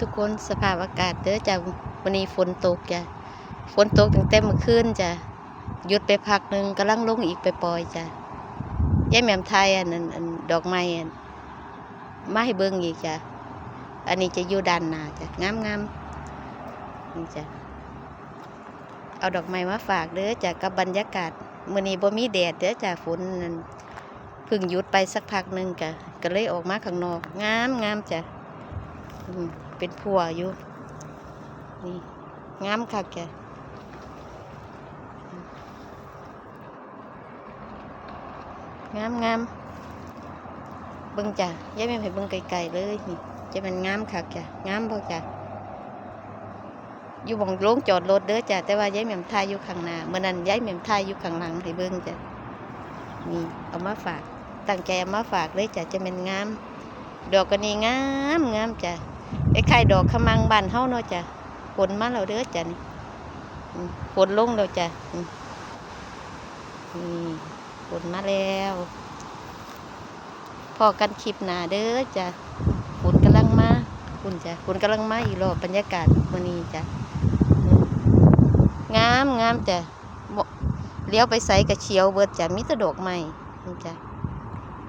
ทุกคนสภาพอากาศเด้อจ้ะวันนี้ฝนตกจ้ะฝนตกตั้งแต่เมื่อคืนจ้ะหยุดไปพักหนึ่งกำลังลงอีกไปปล่อยจ้ะยายแหม่มไทยอันนั้นอันดอกไม้อันมาให้เบิ่งอีกจ้ะอันนี้จะอยู่ด้านหน้าจ้ะงามงามนี่จ้ะเอาดอกไม้มาฝากเด้อจ้ะกับบรรยากาศมื้อนี้บ่มีแดดเด้อจ้ะฝนนั่นเพิ่งหยุดไปสักพักหนึ่งจ้ะก็เลยออกมาข้างนอก งามงามจ้ะอืม เป็นผัวอยู่ นี่งามคักแกงามงามเบิ่งจ้ะยายแม่ให้เบิ่งไกลๆเลยนี่จะมันงามคักจ้ะงามบ่จ้ะอยู่บองโลงจอดรถเด้อจ้ะแต่ว่ายายแม่มทายอยู่ข้างหน้าเมื่อนั้นยายแม่มทายอยู่ข้างหลังให้เบิ่งจ้ะนี่เอามาฝากตั้งใจเอามาฝากเลยจ้ะจะเป็นงาม ดอกก็นี่งามงามจ้ะ ไอ้ไข่ดอกขมังบานเฮาเนาะจ้ะฝนมาแล้วเด้อจ้ะนี่ฝนลงแล้วจ้ะนี่ฝนมาแล้วพอกันคลิปหนาเด้อจ้ะฝนกำลังมาคุณจ้ะฝนกำลังมาอีกรอบบรรยากาศมื้อนี้จ้ะงามงามจ้ะเลี้ยวไปใส่กระเชียวเบิดจ้ะมีแต่ดอกไม้จ้ะ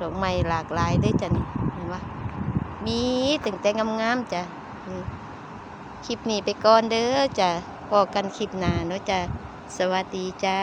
ดอกไม้หลากหลายเด้อจ้ะนี่ มีตึงแต่งามๆจ้ะคลิปนี้ไปก่อนเด้อจ้ะพอกันคลิปหน้าเนาะจ้ะสวัสดีจ้า